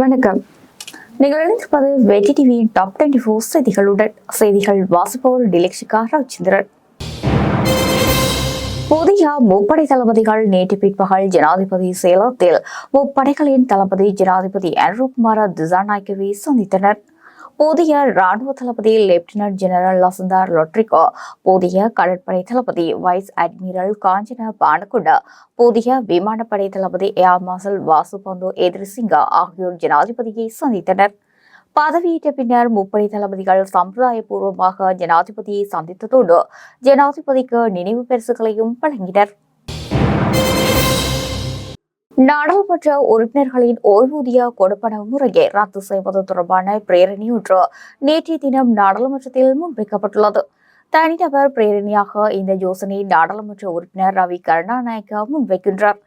வணக்கம். நீங்கள் இணைந்திருப்பது வெற்றி டிவியின் டாப் டுவெண்டி ஃபோர் செய்திகளுடன் செய்திகள் வாசிப்பவர் டிலக்ஷிகா ரவிச்சந்திரன் புதிய முப்படை தளபதிகள் நேற்று பிற்பகல் ஜனாதிபதி சேலத்தில் முப்படைகளின் தளபதி ஜனாதிபதி அனுருகுமார திசாநாயக்கவை சந்தித்தனர். புதிய ராணுவ தளபதி லெப்டினன்ட் ஜெனரல் லசந்தார் லொட்ரிகோ புதிய கடற்படை தளபதி வைஸ் அட்மிரல் காஞ்சன பானகுண்ட புதிய விமானப்படை தளபதி ஏர் மார்ஷல் வாசுபந்து எதிர்சிங்கா ஆகியோர் ஜனாதிபதியை சந்தித்தனர். பதவியேற்ற பின்னர் முப்படை தளபதிகள் சம்பிரதாயபூர்வமாக ஜனாதிபதியை சந்தித்ததோடு ஜனாதிபதிக்கு நினைவு பரிசுகளையும் வழங்கினர். நாடாளுமன்ற உறுப்பினர்களின் ஓய்வூதிய கொடுப்பன முறையை ரத்து செய்வது தொடர்பான பிரேரணையொன்று நேற்றைய தினம் நாடாளுமன்றத்தில் முன்வைக்கப்பட்டுள்ளது. தனிநபர் பிரேரணையாக இந்த யோசனை நாடாளுமன்ற உறுப்பினர் ரவி கருணாநாயக்க முன்வைக்கின்றார்.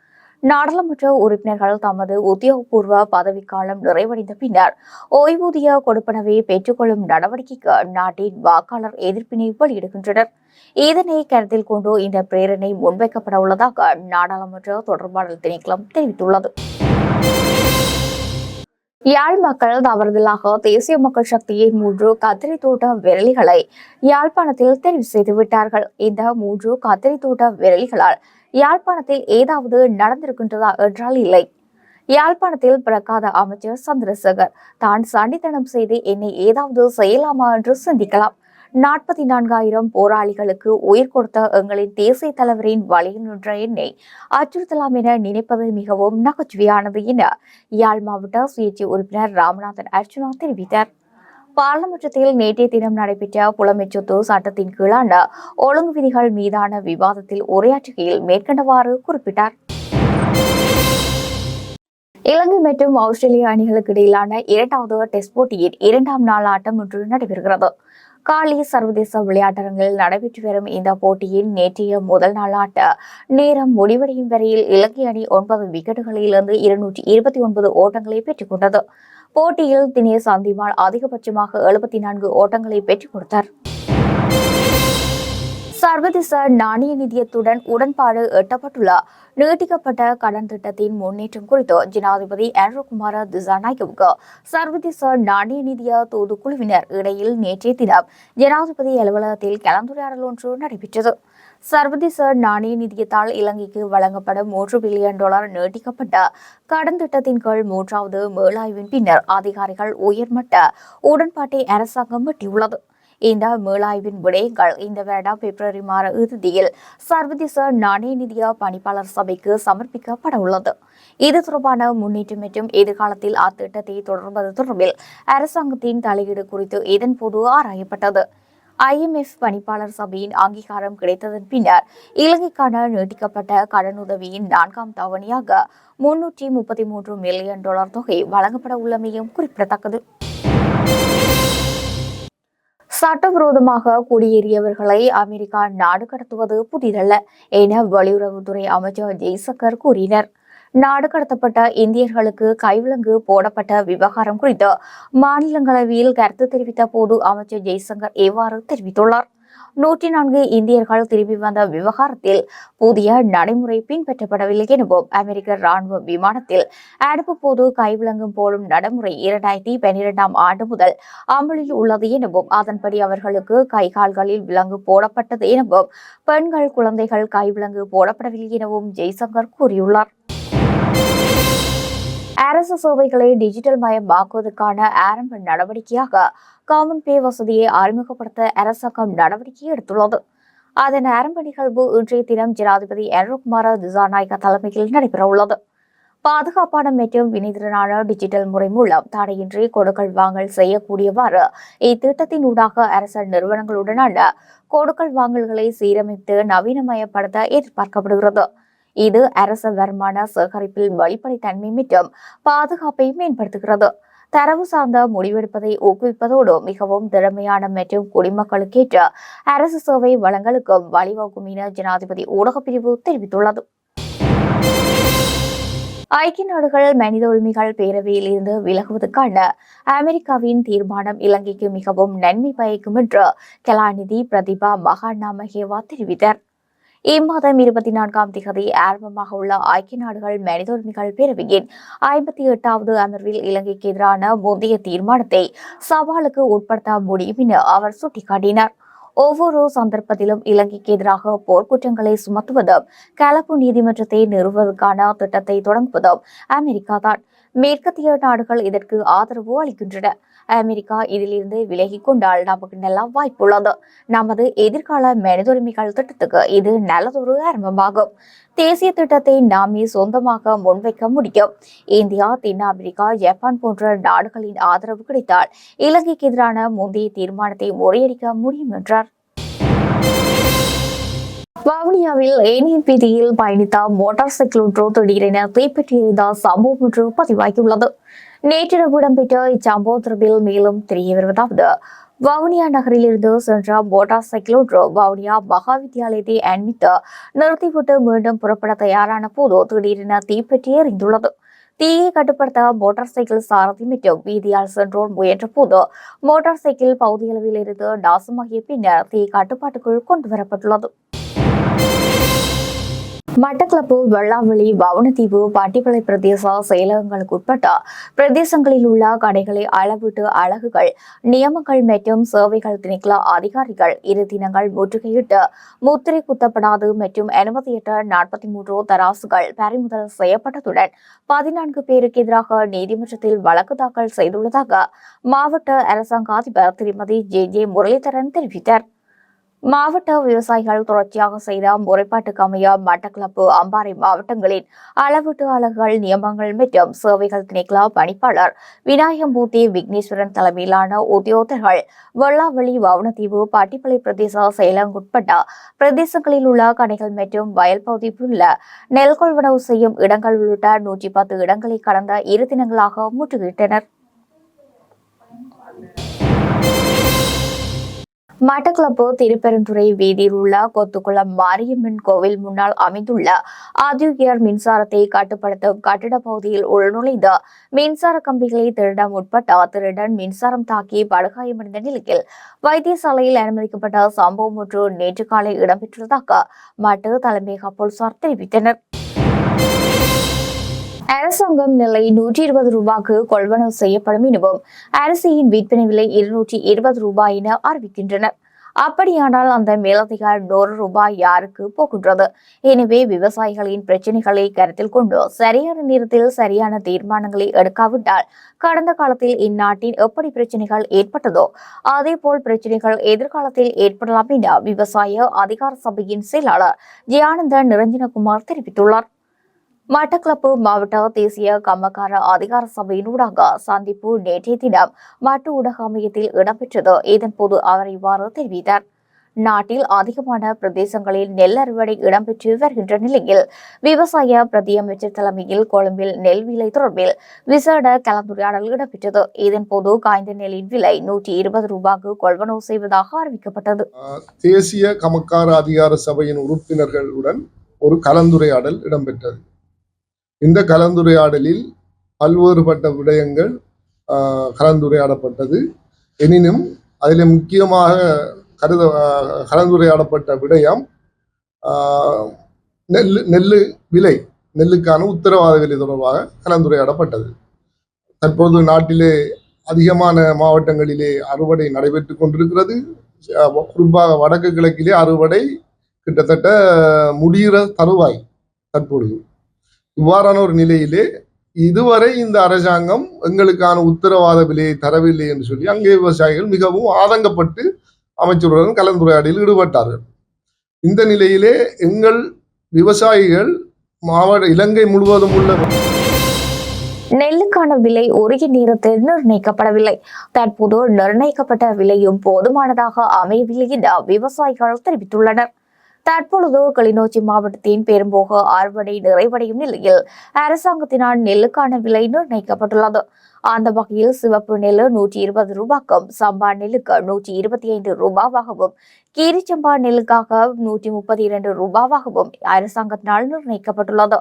நாடாளுமன்ற உறுப்பினர்கள் தமது உத்தியோகபூர்வ பதவிக்காலம் நிறைவடைந்த பின்னர் ஓய்வூதிய கொடுப்பனவை பெற்றுக்கொள்ளும் நடவடிக்கைக்கு நாட்டின் வாக்காளர் எதிர்ப்பினை வெளியிடுகின்றனர். இதனை கருத்தில் கொண்டு இந்த பிரேரணை முன்வைக்கப்பட உள்ளதாக நாடாளுமன்ற தொடர்பாடல் திணைக்களம் தெரிவித்துள்ளது. யாழ் மக்கள் தவறுதலாக தேசிய மக்கள் சக்தியின் மூன்று கத்திரி தோட்ட விரலிகளை யாழ்ப்பாணத்தில் தெரிவு செய்து விட்டார்கள் இந்த மூன்று கத்திரி தோட்ட விரலிகளால் யாழ்ப்பாணத்தில் ஏதாவது நடந்திருக்கின்றதா என்றால் இல்லை. யாழ்ப்பாணத்தில் பிறக்காத அமைச்சர் சந்திரசேகர் தான் சண்டித்தனம் செய்து என்னை ஏதாவது செய்யலாமா என்று சிந்திக்கலாம். நாற்பத்தி நான்காயிரம் போராளிகளுக்கு உயிர் கொடுத்த எங்களின் தேசிய தலைவரின் வழியில் நின்ற என்னை அச்சுறுத்தலாம் என நினைப்பது மிகவும் நகைச்சுவையானது என யாழ் மாவட்ட சுயேட்சை உறுப்பினர் ராமநாதன் அர்ச்சுனா தெரிவித்தார். பாராளுமன்றத்தில் நேற்றைய தினம் நடைபெற்ற புலமைச்சொத்து சட்டத்தின் கீழான ஒழுங்கு விதிகள் மீதான விவாதத்தில் உரையாற்றுகையில் மேற்கண்டவாறு குறிப்பிட்டார். இலங்கை மற்றும் ஆஸ்திரேலிய அணிகளுக்கு இடையிலான இரண்டாவது டெஸ்ட் போட்டியின் இரண்டாம் நாள் ஆட்டம் இன்று நடைபெறுகிறது. காலி சர்வதேச விளையாட்டரங்கில் நடைபெற்று வரும் இந்த போட்டியின் நேற்றைய முதல் நாள் ஆட்ட நேரம் முடிவடையும் வரையில் இலங்கை அணி ஒன்பது விக்கெட்டுகளிலிருந்து இருநூற்றி இருபத்தி ஒன்பது ஓட்டங்களை பெற்றுக் கொண்டது. போட்டியில் தினேஷ் சந்திமால் அதிகபட்சமாக எழுபத்தி நான்கு ஓட்டங்களை பெற்றுக் கொடுத்தார். சர்வதேச நாணய நிதியத்துடன் உடன்பாடு எட்டப்பட்டுள்ள நீட்டிக்கப்பட்ட கடன் திட்டத்தின் முன்னேற்றம் குறித்து ஜனாதிபதி அனுரகுமார திசாநாயகவுக்கு சர்வதேச நாணய நிதிய தூதுக்குழுவினர் இடையில் நேற்றைய தினம் ஜனாதிபதி அலுவலகத்தில் கலந்துரையாடல் ஒன்று நடைபெற்றது. சர்வதேச நாணய நிதியத்தால் இலங்கைக்கு வழங்கப்படும் மூன்று பில்லியன் டாலர் நீட்டிக்கப்பட்ட கடன் திட்டத்தின் கீழ் மூன்றாவது மேலாய்வின் பின்னர் அதிகாரிகள் உயர்மட்ட உடன்பாட்டை அரசாங்கம் எட்டியுள்ளது இந்த மேலாய்வின் விடயங்கள் இந்த வருடம் பிப்ரவரி மாத இறுதியில் சர்வதேச நாணய நிதிய பணிப்பாளர் சபைக்கு சமர்ப்பிக்கப்பட உள்ளது. இது தொடர்பான முன்னேற்றம் மற்றும் எதிர்காலத்தில் அத்திட்டத்தை தொடர்வது தொடர்பில் அரசாங்கத்தின் தலையீடு குறித்து இதன்போது ஆராயப்பட்டது. ஐஎம்எஃப் பணிப்பாளர் சபையின் அங்கீகாரம் கிடைத்ததன் பின்னர் இலங்கைக்கான நீட்டிக்கப்பட்ட கடனுதவியின் நான்காம் தவணையாக முன்னூற்றி முப்பத்தி மூன்று மில்லியன் டாலர் தொகை வழங்கப்பட உள்ளமையும் குறிப்பிடத்தக்கது. சட்டவிரோதமாக குடியேறியவர்களை அமெரிக்கா நாடு கடத்துவது புதிதல்ல என வெளியுறவுத்துறை அமைச்சர் ஜெய்சங்கர் கூறினர். நாடு கடத்தப்பட்ட இந்தியர்களுக்கு கைவிலங்கு போடப்பட்ட விவகாரம் குறித்து மாநிலங்களவையில் கருத்து தெரிவித்த போது அமைச்சர் ஜெய்சங்கர் இவ்வாறு தெரிவித்துள்ளார். நூற்றி நான்கு இந்தியர்கள் திரும்பி வந்த விவகாரத்தில் புதிய நடைமுறை பின்பற்றப்படவில்லை எனவும் அமெரிக்க ராணுவ விமானத்தில் அடுப்பு போது கைவிலங்கும் போடும் நடைமுறை இரண்டாயிரத்தி பன்னிரெண்டாம் ஆண்டு முதல் அமலில் உள்ளது எனவும் அதன்படி அவர்களுக்கு கை கால்களில் விலங்கு போடப்பட்டது எனவும் பெண்கள் குழந்தைகள் கைவிலங்கு போடப்படவில்லை எனவும் ஜெய்சங்கர் கூறியுள்ளார். அரசு சேவைகளை டிஜிட்டல் மயமாக்குவதற்கான ஆரம்ப நடவடிக்கையாக காமன் பே வசதியை அறிமுகப்படுத்த அரசாங்கம் நடவடிக்கை எடுத்துள்ளது. அதன் ஆரம்ப நிகழ்வு இன்றைய தினம் ஜனாதிபதி அனுகுமார திசாநாயக தலைமையில் நடைபெறவுள்ளது. பாதுகாப்பான மற்றும் வினைத்திறனான டிஜிட்டல் முறை மூலம் தடையின்றி கொடுக்கல் வாங்கல் செய்யக்கூடியவாறு இத்திட்டத்தின் ஊடாக அரச நிறுவனங்களுடனான கொடுக்கல் வாங்கல்களை சீரமைத்து நவீனமயப்படுத்த எதிர்பார்க்கப்படுகிறது. இது அரச வருமான சேகரிப்பில் வெளிப்படைத்தன்மை மற்றும் பாதுகாப்பை மேம்படுத்துகிறது. தரவு சார்ந்த முடிவெடுப்பதை ஊக்குவிப்பதோடு மிகவும் திறமையான மற்றும் குடிமக்களுக்கேற்ற அரசு சேவை வளங்களுக்கும் வழிவகுக்கும் என ஜனாதிபதி ஊடகப்பிரிவு தெரிவித்துள்ளது. ஐக்கிய நாடுகள் மனித உரிமைகள் பேரவையில் இருந்து விலகுவதற்கான அமெரிக்காவின் தீர்மானம் இலங்கைக்கு மிகவும் நன்மை பயக்கும் என்று கலாநிதி பிரதிபா மகாநாமகேவா தெரிவித்தார். இம்மாதம் இருபத்தி நான்காம் திகதி ஆரம்பமாக உள்ள ஐக்கிய நாடுகள் மனித உரிமைகள் பேரவையின் ஐம்பத்தி எட்டாவது அமர்வில் இலங்கைக்கு எதிரான முந்தைய தீர்மானத்தை சவாலுக்கு உட்படுத்த முடியும் என அவர் சுட்டிக்காட்டினார் ஒவ்வொரு சந்தர்ப்பத்திலும் இலங்கைக்கு எதிராக போர்க்குற்றங்களை சுமத்துவதும் கலப்பு நீதிமன்றத்தை நிறுவுவதற்கான திட்டத்தை தொடங்குவதும் அமெரிக்கா தான் மேற்கத்திய நாடுகள் இதற்கு ஆதரவு அளிக்கின்றன அமெரிக்கா இதிலிருந்து விலகி கொண்டால் நமக்கு நல்ல வாய்ப்புள்ளது நமது எதிர்கால மனித உரிமைகள் திட்டத்துக்கு இது நல்லதொரு ஆரம்பமாகும். தேசிய திட்டத்தை நாமே சொந்தமாக முன்வைக்க முடியும். இந்தியா தென் அமெரிக்கா ஜப்பான் போன்ற நாடுகளின் ஆதரவு கிடைத்தால் இலங்கைக்கு எதிரான முந்தைய தீர்மானத்தை முறியடிக்க முடியும் என்றார். வவுனியாவில் ஏனியன் வீதியில் பயணித்த மோட்டார் சைக்கிள் ஒன்று திடீரென தீப்பற்றி எறிந்த சம்பவம் ஒன்று பதிவாகியுள்ளது. நேற்றிரவு இடம்பெற்ற இச்சம்பவம் தொடர்பில் மேலும் தெரிய வருவதாவது. வவுனியா நகரிலிருந்து சென்ற மோட்டார் சைக்கிள் ஒன்று வவுனியா மகா வித்தியாலயத்தை அண்மித்து நிறுத்திவிட்டு மீண்டும் புறப்பட தயாரான போது திடீரென தீப்பற்றி எறிந்துள்ளது தீயை கட்டுப்படுத்த மோட்டார் சைக்கிள் சாரதி மற்றும் வீதியால் சென்றோர் முயன்ற போது மோட்டார் சைக்கிள் பகுதியளவில் இருந்து நாசமாகிய பின்னர் தீ கட்டுப்பாட்டுக்குள் கொண்டு வரப்பட்டுள்ளது மட்டக்களப்பு வெள்ளாவெளி வவுனதீவு பட்டிப்பளை பிரதேச செயலகங்களுக்கு உட்பட்ட பிரதேசங்களில் உள்ள கடைகளை அளவிட்டு அழகுகள் நியமங்கள் மற்றும் சேவைகள் திணைக்கள அதிகாரிகள். இரு தினங்கள் முற்றுகையிட்டு முத்திரை குத்தப்படாது மற்றும் அனுமதியற்ற நாற்பத்தி மூன்று தராசுகள் பறிமுதல் செய்யப்பட்டதுடன் பதினான்கு பேருக்கு எதிராக நீதிமன்றத்தில் வழக்கு தாக்கல் செய்துள்ளதாக மாவட்ட அரசாங்க அதிபர் திருமதி ஜே ஜே முரளிதரன் தெரிவித்தார். மாவட்ட விவசாயிகள் தொடர்ச்சியாக செய்த முறைப்பாட்டுக்கு அமைய மட்டக்களப்பு அம்பாறை மாவட்டங்களின் அளவீட்டு அலகுகள் நியமங்கள் மற்றும் சேவைகள் திணைக்கள பணிப்பாளர் விநாயகமூர்த்தி விக்னேஸ்வரன் தலைமையிலான உத்தியோகர்கள் வெள்ளாவளி வவுனதீவு பாட்டிப்பளை பிரதேச செயலங்குட்பட்ட பிரதேசங்களில் உள்ள கடைகள் மற்றும் வயல் பகுதியில் உள்ள நெல் கொள்வனவு செய்யும் இடங்கள் உள்ளிட்ட நூற்றி பத்து இடங்களை கடந்த இரு தினங்களாக முற்றுகையிட்டனர். மட்டக்களப்பு திருப்பெருந்துறை வீதியில் உள்ள கொத்துக்குளம் மாரியம்மன் கோவில் முன்னால் அமைந்துள்ள ஆதியுகியர் மின்சாரத்தை கட்டுப்படுத்தும் கட்டிட பகுதியில் உள்நுழைந்த மின்சார கம்பிகளை திருட முற்பட்ட திருடன் மின்சாரம் தாக்கி படுகாயமடைந்த நிலையில் வைத்தியசாலையில் அனுமதிக்கப்பட்ட சம்பவம் ஒன்று நேற்று காலை இடம்பெற்றுள்ளதாக மட்டு தலைமையக போலீசார் தெரிவித்தனர். அரசாங்கம் நிலை நூற்றி இருபது ரூபாய்க்கு கொள்வனவு செய்யப்படும் எனவும் அரிசியின் விற்பனை விலை இருநூற்றி இருபது ரூபாய் என அறிவிக்கின்றனர். அப்படியானால் அந்த மேலதிகார நூறு ரூபாய் யாருக்கு போகின்றது? எனவே விவசாயிகளின் பிரச்சனைகளை கருத்தில் கொண்டு சரியான நேரத்தில் சரியான தீர்மானங்களை எடுக்காவிட்டால் கடந்த காலத்தில் இந்நாட்டின் எப்படி பிரச்சனைகள் ஏற்பட்டதோ அதே போல் பிரச்சனைகள் எதிர்காலத்தில் ஏற்படலாம் என விவசாய அதிகார சபையின் செயலாளர் ஜெயானந்த நிரஞ்சனகுமார் தெரிவித்துள்ளார். மட்டக்களப்பு மாவட்ட தேசிய கம்மக்கார அதிகார சபையினூடாக சந்திப்பு நேற்றைய தினம் மட்டு ஊடக அமையத்தில் இடம்பெற்றது. இதன்போது அவர் இவ்வாறு தெரிவித்தார். நாட்டில் அதிகமான பிரதேசங்களில் நெல் அறுவடை இடம்பெற்று வருகின்ற நிலையில் விவசாய பிரதியமைச்சர் தலைமையில் கொழும்பில் நெல் விலை தொடர்பில் விசேட கலந்துரையாடல் இடம்பெற்றது. இதன்போது காய்ந்த நெல்லின் விலை நூற்றி இருபது ரூபாய்க்கு கொள்வனவு செய்வதாக அறிவிக்கப்பட்டது. தேசிய கமக்கார அதிகார சபையின் உறுப்பினர்களுடன் ஒரு கலந்துரையாடல் இடம்பெற்றது. இந்த கலந்துரையாடலில் பல்வேறுபட்ட விடயங்கள் கலந்துரையாடப்பட்டது. எனினும் அதில் முக்கியமாக கருத கலந்துரையாடப்பட்ட விடயம் நெல் நெல் விலை நெல்லுக்கான உத்தரவாத விலை தொடர்பாக கலந்துரையாடப்பட்டது. தற்போது நாட்டிலே அதிகமான மாவட்டங்களிலே அறுவடை நடைபெற்று கொண்டிருக்கிறது. குறிப்பாக வடக்கு கிழக்கிலே அறுவடை கிட்டத்தட்ட முடிகிற தருவாய் தற்பொழுது. இவ்வாறான ஒரு நிலையிலே இதுவரை இந்த அரசாங்கம் எங்களுக்கான உத்தரவாத விலையை தரவில்லை என்று சொல்லி அங்கே விவசாயிகள் மிகவும் ஆதங்கப்பட்டு அமைச்சருடன் கலந்துரையாடலில் ஈடுபட்டார்கள். இந்த நிலையிலே எங்கள் விவசாயிகள் மாவட்ட இலங்கை முழுவதும் உள்ள நெல்லுக்கான விலை உரிய நேரத்தில் நிர்ணயிக்கப்படவில்லை. தற்போது நிர்ணயிக்கப்பட்ட விலையும் போதுமானதாக அமையவில்லை என விவசாயிகள் தெரிவித்துள்ளனர். தற்பொழுது கிளிநொச்சி மாவட்டத்தின் பெரும்போக அறுவடை நிறைவடையும் நிலையில் அரசாங்கத்தினால் நெல்லுக்கான விலை நிர்ணயிக்கப்பட்டுள்ளது. அந்த வகையில் சிவப்பு நெல் நூற்றி இருபது ரூபாய்க்கும் சம்பா நெல்லுக்கு நூற்றி இருபத்தி ஐந்து ரூபாவாகவும் கீரிச்சம்பா நெல்லுக்காக நூற்றி முப்பத்தி இரண்டு ரூபாவாகவும் அரசாங்கத்தினால் நிர்ணயிக்கப்பட்டுள்ளது.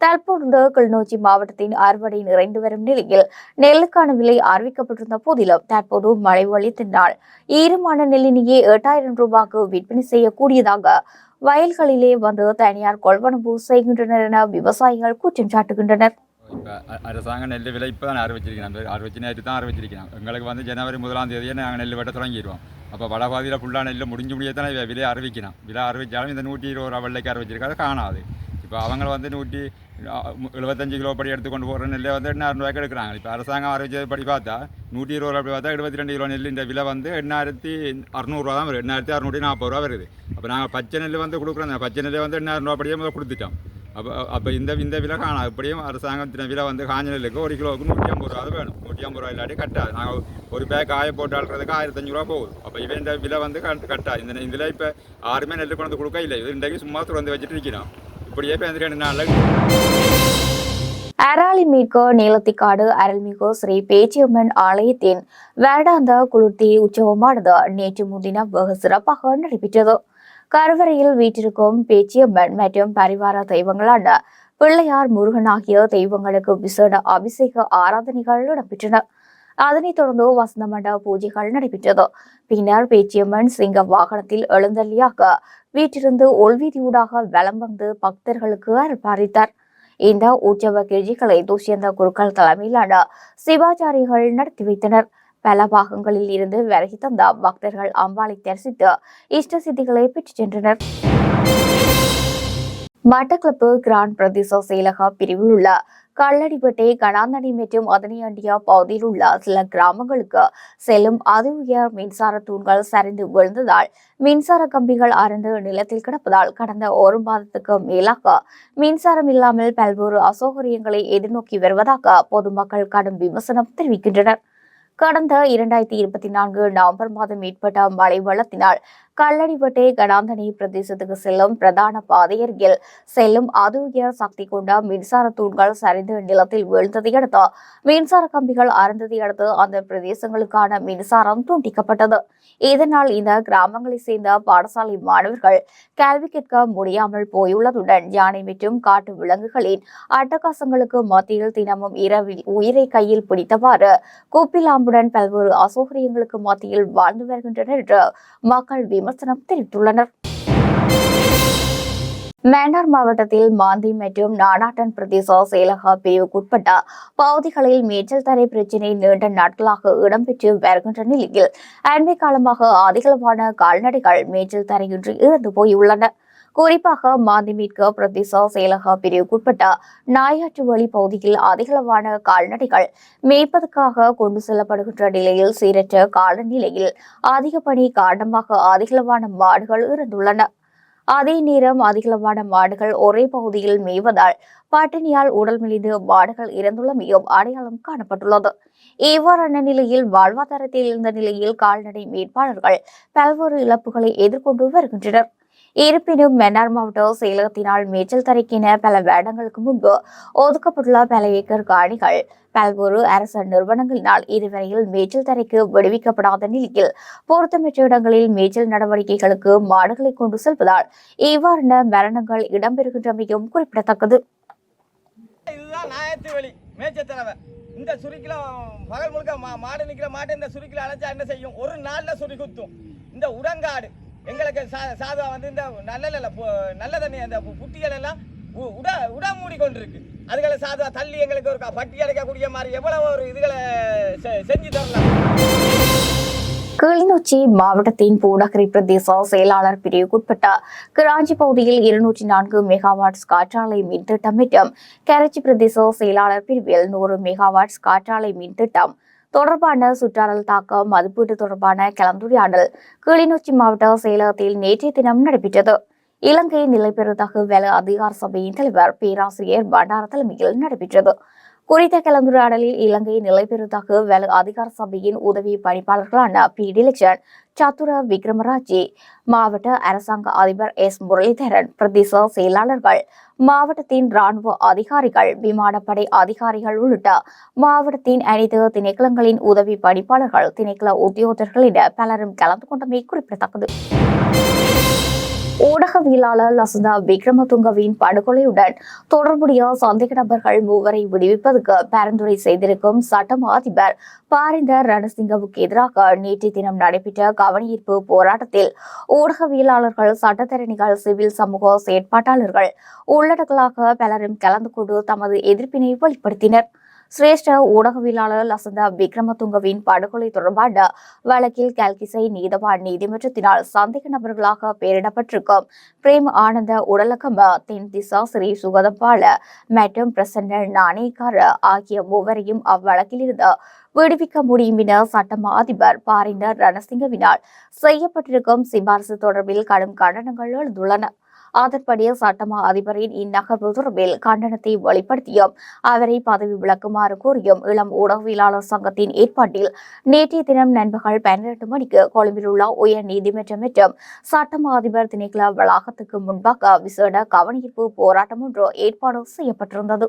தற்போது கிளிநொச்சி மாவட்டத்தின் அறுவடை நிறைந்து வரும் நிலையில் நெல்லுக்கான விலை அறிவிக்கப்பட்டிருந்த போதிலும் தற்போது மழை வலித்தினால் ஈரமான நெல்லினையே எட்டாயிரம் ரூபாய்க்கு விற்பனை செய்யக்கூடியதாக வயல்களிலே வந்து தனியார் கொள்வனவு செய்கின்றனர் என விவசாயிகள் குற்றம் சாட்டுகின்றனர். இப்போ அரசாங்கம் நெல் விலை இப்போ தான் அறிவிச்சிருக்கிறாங்க. அறிவிச்சு நேற்று தான் அறிவிச்சிருக்கிறாங்க. எங்களுக்கு வந்து ஜனவரி முதலாம் தேதியே நாங்கள் நெல் வெட்ட தொடங்கிடுவோம் அப்போ வடபாதியில் ஃபுல்லாக நெல் முடிஞ்சு முடிய தான் விலை அறிவிக்கணும். விலை அறிவித்தாலும் இந்த நூற்றி இருபது ரூபா வெள்ளைக்கு அறிவிச்சிருக்காது காணாது. இப்போ அவங்க வந்து நூற்றி எழுபத்தஞ்சு கிலோ படி எடுத்து கொண்டு போகிற நெல்லை வந்து எண்ணாயிரம் ரூபாய்க்கு எடுக்கிறாங்க. இப்போ அரசாங்கம் அறிவிச்சது படி பார்த்தா நூற்றி இருபது ரூபா படி பார்த்தா எழுபத்தி ரெண்டு கிலோ நெல் இந்த விலை வந்து எண்ணாயிரத்தி அறநூறுவா தான் வருது எண்ணாயிரத்தி அறநூற்றி நாற்பது ரூபா வருது. அப்போ நாங்கள் பச்சை நெல் வந்து கொடுக்குறோம். பச்சை நெல்லை வந்து எண்ணாயிரம் ரூபா படியே முதல் கொடுத்துட்டோம். அப்போ அப்போ இந்த இந்த விலை காணும் இப்படியும் அரசாங்கத்தின விலை வந்து காஞ்ச நெல்லுக்கு ஒரு கிலோவுக்கு நூற்றி ஐம்பது ரூபா வேணும். நூற்றி ஐம்பது ரூபா இல்லாட்டி கட்டாது. நாங்கள் ஒரு பேக் காய போட்டு ஆள்றதுக்கு ஆயிரத்தஞ்சு ரூபா போகுது. அப்போ இவன் இந்த விலை வந்து கட்டாது. இந்த இதில் இப்போ யாருமே நெல் கொண்டு கொடுக்க இல்லை. இது இன்றைக்கு சும்மா திறந்து வச்சுட்டு இருக்கிறோம் இப்படியே இப்போ இந்த ரெண்டு நாளில்? அராளி நீலத்திக்காடு அருள்மிகு ஸ்ரீ பேச்சியம்மன் ஆலயத்தின் வேடாந்த குளிர்த்தி உற்சவமானது நேற்று முன்தினம் வெகு சிறப்பாக நடைபெற்றது. கருவறையில் வீற்றிருக்கும் பேச்சியம்மன் மற்றும் பரிவார தெய்வங்களான பிள்ளையார் முருகன் ஆகிய தெய்வங்களுக்கு விசேட அபிஷேக ஆராதனைகள் இடம்பெற்றன அதனைத் தொடர்ந்து வசந்த மண்டப பூஜைகள் நடைபெற்றது. பின்னர் பேச்சியம்மன் சிங்க வாகனத்தில் எழுந்தள்ளியாக வீட்டிலிருந்து ஒள்வீதியூடாக வலம் வந்து பக்தர்களுக்கு அருள்பாரித்தார் இந்த உற்சவ கிழ்ச்சிகளை துஷ்யந்த குருக்கள் தலைமையிலான சிவாச்சாரிகள் நடத்தி வைத்தனர். பல பாகங்களில் இருந்து விலகி தந்த பக்தர்கள் அம்பாளை தரிசித்து இஷ்ட சித்திகளை பெற்றுச் சென்றனர். மட்டக்களப்பு கிராண்ட் பிரதேச செயலக பிரிவில் உள்ள கல்லடிப்பட்டை கனாந்தடி மற்றும் அதனியாண்டியா அண்டிய பகுதியில் உள்ள சில கிராமங்களுக்கு செல்லும் அதி உயர் மின்சார தூண்கள் சரிந்து விழுந்ததால் மின்சார கம்பிகள் அறந்து நிலத்தில் கிடப்பதால் கடந்த ஒரு மாதத்துக்கு மேலாக மின்சாரம் இல்லாமல் பல்வேறு அசௌகரியங்களை எதிர்நோக்கி வருவதாக பொதுமக்கள் கடும் விமர்சனம் தெரிவிக்கின்றனர். கடந்த இரண்டாயிரத்தி இருபத்தி நான்கு நவம்பர் மாதம் ஏற்பட்ட மழை வெள்ளத்தினால் கல்லடிப்பட்டை கடாந்தனி பிரதேசத்துக்கு செல்லும் பிரதான பாதையருகில் செல்லும் அதி சக்தி கொண்ட மின்சார தூண்கள் சரிந்து நிலத்தில் வீழ்ந்ததை அடுத்து மின்சார கம்பிகள் அறந்ததை அடுத்து அந்த பிரதேசங்களுக்கான மின்சாரம் துண்டிக்கப்பட்டது. இதனால் இந்த கிராமங்களை சேர்ந்த பாடசாலை மாணவர்கள் கல்வி கேட்க முடியாமல் போயுள்ளதுடன் யானை மற்றும் காட்டு விலங்குகளின் அட்டகாசங்களுக்கு மத்தியில் தினமும் இரவில் உயிரை கையில் பிடித்தவாறு கூப்பிலாம்புடன் பல்வேறு அசௌகரியங்களுக்கு மத்தியில் வாழ்ந்து வருகின்றனர் என்று மக்கள் விமர்சனம் தெரிவித்துள்ளனர் மன்னார் மாவட்டத்தில் மாந்தி மற்றும் நானாட்டன் பிரதேச செயலக பிரிவுக்குட்பட்ட பகுதிகளில் மேய்ச்சல் தரை பிரச்சினை நீண்ட நாட்களாக இடம்பெற்று வருகின்ற நிலையில் அண்மை காலமாக அதிகளவான கால்நடைகள் மேய்ச்சல் தரையின்றி இறந்து போயுள்ளன குறிப்பாக மாந்திமீட்க பிரதேச செயலக பிரிவுக்குட்பட்ட நாயாற்றுவழி பகுதியில் அதிகளவான கால்நடைகள் மேய்ப்பதற்காக கொண்டு செல்லப்படுகின்ற நிலையில் சீரற்ற காலநிலையில் அதிக பணி காரணமாக அதிகளவான மாடுகள் இருந்துள்ளன அதே நேரம் அதிகளவான மாடுகள் ஒரே பகுதியில் மேய்வதால் பட்டினியால் உடல் மெலிந்து மாடுகள் இறந்துள்ளமையும் அடையாளம் காணப்பட்டுள்ளது. இவ்வாறான நிலையில் வாழ்வாதாரத்தில் இருந்த நிலையில் கால்நடை மேற்பாளர்கள் பல்வேறு இழப்புகளை எதிர்கொண்டு வருகின்றனர். இருப்பினும் மன்னார் மாவட்ட செயலகத்தினால் மேய்ச்சல் தரைக்கென பல வேடங்களுக்கு முன்பு ஒதுக்கப்பட்டுள்ள பல ஏக்கர் காணிகள் பல்வேறு அரசு நிறுவனங்களினால் இதுவரையில் மேய்ச்சல் தரைக்கு விடுவிக்கப்படாத நிலையில் பொருத்தமற்ற இடங்களில் மேய்ச்சல் நடவடிக்கைகளுக்கு மாடுகளை கொண்டு செல்வதால் இவ்வாறான மரணங்கள் இடம்பெறுகின்றமையும் குறிப்பிடத்தக்கது. இந்த சுருக்கில பகல் முழுக்க மா மாடு நிற்கிற மாட்டை இந்த சுருக்கில அழைச்சா என்ன செய்யும்? ஒரு நாளில் சுருக்குத்தும் இந்த உடங்காடு எங்களுக்கு சா சாதா வந்து இந்த நல்ல நல்ல பு- நல்ல தண்ணி அந்த புட்டிகள் எல்லாம் உ- உட உட மூடி கொண்டிருக்கு அதுகளை சாதா தள்ளி எங்களுக்கு ஒரு க- பட்டி அடைக்கக்கூடிய மாதிரி எவ்வளவு ஒரு இதுகளை செ- செஞ்சு தரலாம். கிளிநொச்சி மாவட்டத்தின் பூநகரி பிரதேச செயலாளர் பிரிவுக்குட்பட்ட கிராஞ்சி பகுதியில் இருநூற்றி நான்கு மெகாவாட்ஸ் காற்றாலை மின் திட்டம் மற்றும் கரைச்சி பிரதேச செயலாளர் பிரிவில் நூறு மெகாவாட்ஸ் காற்றாலை மின் திட்டம் தொடர்பான சுற்றாடல் தாக்கம் மதிப்பீடு தொடர்பான கலந்துரையாடல் கிளிநொச்சி மாவட்ட செயலகத்தில் நேற்றைய தினம் நடைபெற்றது. இலங்கை நிலைபெறுதகு வேலை அதிகார சபையின் தலைவர் பேராசிரியர் பண்டார தலைமையில் நடைபெற்றது. குறித்த கலந்துரையாடலில் இலங்கை நிலைபெறுதாக வேலை அதிகார சபையின் உதவி பணிப்பாளர்களான பி. டிலக்ஷன் சத்துர விக்ரமராஜி மாவட்ட அரசாங்க அதிபர் எஸ். முரளிதரன் பிரதேச செயலாளர்கள் மாவட்டத்தின் ராணுவ அதிகாரிகள் விமானப்படை அதிகாரிகள் உள்ளிட்ட மாவட்டத்தின் அனைத்து திணைக்களங்களின் உதவி பணிப்பாளர்கள் திணைக்கள உத்தியோகத்தர்களிட பலரும் கலந்து கொண்டமை குறிப்பிடத்தக்கது. ஊடகவியலாளர் லசந்தா விக்ரமதுங்கவின் படுகொலையுடன் தொடர்புடைய சந்தேக நபர்கள் மூவரை விடுவிப்பதற்கு பரிந்துரை செய்திருக்கும் சட்டம் அதிபர் பாரிந்தர் ரணசிங்கவுக்கு எதிராக நேற்று தினம் நடைபெற்ற கவனஈர்ப்பு போராட்டத்தில் ஊடகவியலாளர்கள் சட்டத்தரணிகள் சிவில் சமூக செயற்பாட்டாளர்கள் உள்ளடக்கலாக பலரும் கலந்து கொண்டு தமது எதிர்ப்பினை வெளிப்படுத்தினர். சிரேஷ்ட ஊடகவியலாளர் லசந்த விக்ரமதுங்கவின் படுகொலை தொடர்பான வழக்கில் கல்கிசை நீதவான் நீதிமன்றத்தினால் சந்தேக நபர்களாக பெயரிடப்பட்டிருக்கும் பிரேம் ஆனந்த உடலகம தென் திசா ஸ்ரீ சுகதபால மற்றும் பிரசன்ன நாணயக்கார ஆகிய மூவரையும் அவ்வழக்கிலிருந்து விடுவிக்க முடியும் என சட்டமா அதிபர் பாரினர் ரணசிங்கவினால் செய்யப்பட்டிருக்கும் சிபாரிசு தொடர்பில் கடும் கண்டனங்கள் எழுந்துள்ளன. அதன்படி சட்டமா அதிபரின் இந்நகர்வு தொடர்பில் கண்டனத்தை வெளிப்படுத்தியும் அவரை பதவி விலக்குமாறு கூறியும் இளம் ஊடகவியலாளர் சங்கத்தின் ஏற்பாட்டில் நேற்றைய தினம் நண்பகல் பன்னிரண்டு மணிக்கு கொழும்பில் உள்ள உயர் நீதிமன்றம் மற்றும் சட்டமா அதிபர் திணைக்கள வளாகத்துக்கு முன்பாக விசேட கவனீர்ப்பு போராட்டம் ஒன்று ஏற்பாடு செய்யப்பட்டிருந்தது.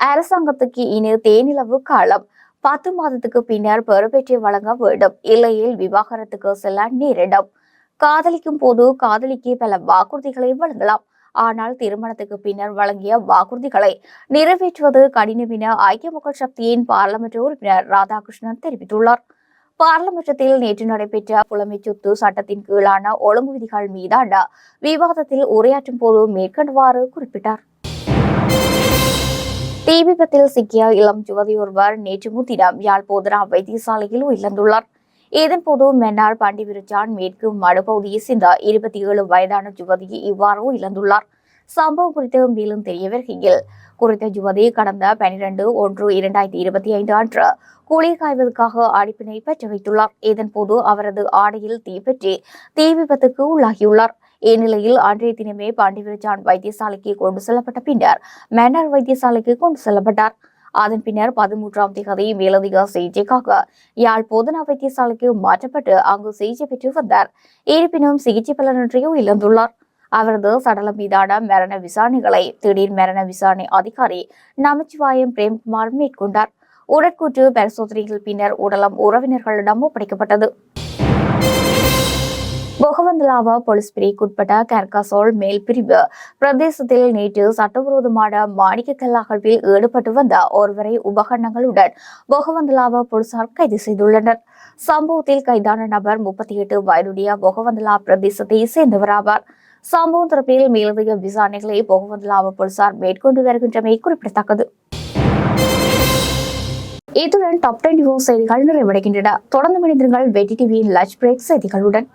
அரசாங்கத்துக்கு இனி தேனிலவு காலம். பத்து மாதத்துக்கு பின்னர் பெறுபேற்றை வழங்க வேண்டும். இல்லையில் விவாகரத்துக்கு செல்ல நேரிடும். காதலிக்கும் போது காதலிக்கு பல வாக்குறுதிகளை வழங்கலாம். ஆனால் திருமணத்துக்கு பின்னர் வழங்கிய வாக்குறுதிகளை நிறைவேற்றுவது கடினம் என ஐக்கிய மக்கள் சக்தியின் பாராளுமன்ற உறுப்பினர் ராதாகிருஷ்ணன் தெரிவித்துள்ளார். பாராளுமன்றத்தில் நேற்று நடைபெற்ற புலமை சொத்து சட்டத்தின் கீழான ஒழுங்கு விதிகள் மீதான விவாதத்தில் உரையாற்றும் போது மேற்கண்டவாறு குறிப்பிட்டார். தீ விபத்தில் சிக்கிய இளம் யுவதி ஒருவர் நேற்று முன்தினம் யாழ் போதனா வைத்தியசாலையில் உயிரிழந்துள்ளார். இதன்போது மன்னார் பண்டிவிருச்சான் மேற்கு மடுப்பகுதியை சேர்ந்த இருபத்தி ஏழு வயதான ஜுவதியை இவ்வாறு இழந்துள்ளார். சம்பவம் குறித்து மேலும் தெரிய வருகையில் குறித்த யுவதி கடந்த பனிரெண்டு ஒன்று இரண்டாயிரத்தி இருபத்தி ஐந்து அன்று குளிர் காய்வதற்காக அடிப்பினை பெற்று வைத்துள்ளார். இதன்போது அவரது ஆடையில் தீப்பற்றி தீ விபத்துக்கு உள்ளாகியுள்ளார். இந்நிலையில் அன்றைய தினமே பாண்டிவிருச்சான் வைத்தியசாலைக்கு கொண்டு செல்லப்பட்ட பின்னர் மன்னார் வைத்தியசாலைக்கு கொண்டு செல்லப்பட்டார். அதன் பின்னர் பதிமூன்றாம் தேதி மேலதிக சிகிச்சைக்காக யாழ் போதனா வைத்தியசாலைக்கு மாற்றப்பட்டு அங்கு சிகிச்சை பெற்று வந்தார். இருப்பினும் சிகிச்சை பலனின்றியும் இழந்துள்ளார். அவரது சடலம் மீதான மரண விசாரணைகளை திடீர் மரண விசாரணை அதிகாரி நமச்சிவாயம் பிரேம்குமார் மேற்கொண்டார். உடற்கூற்று பரிசோதனைகள் பின்னர் உடலம் உறவினர்களிடம் ஒப்படைக்கப்பட்டது பொகவந்தலாவா போலீஸ் பிரிவுக்குட்பட்ட கர்காசோல் மேல் பிரிவு பிரதேசத்தில் நேற்று சட்டவிரோதமான மாணிக்க கல் அகழ்வில் ஈடுபட்டு வந்த ஒருவரை உபகரணங்களுடன் பொகவந்தலாவா போலீசார் கைது செய்துள்ளனர். சம்பவத்தில் கைதான நபர் முப்பத்தி எட்டு வயதுடைய பொகவந்தலா பிரதேசத்தை சேர்ந்தவராவார். சம்பவம் தரப்பில் மேலதிக விசாரணைகளை பொகவந்தலாவா போலீசார் மேற்கொண்டு வருகின்றமை குறிப்பிடத்தக்கது. இத்துடன் டாப் டென் நியூஸ் செய்திகள் நிறைவடைகின்றன. தொடர்ந்து மனிதர்கள் வெட்டி டிவியின் லஞ்ச் பிரேக் செய்திகளுடன்.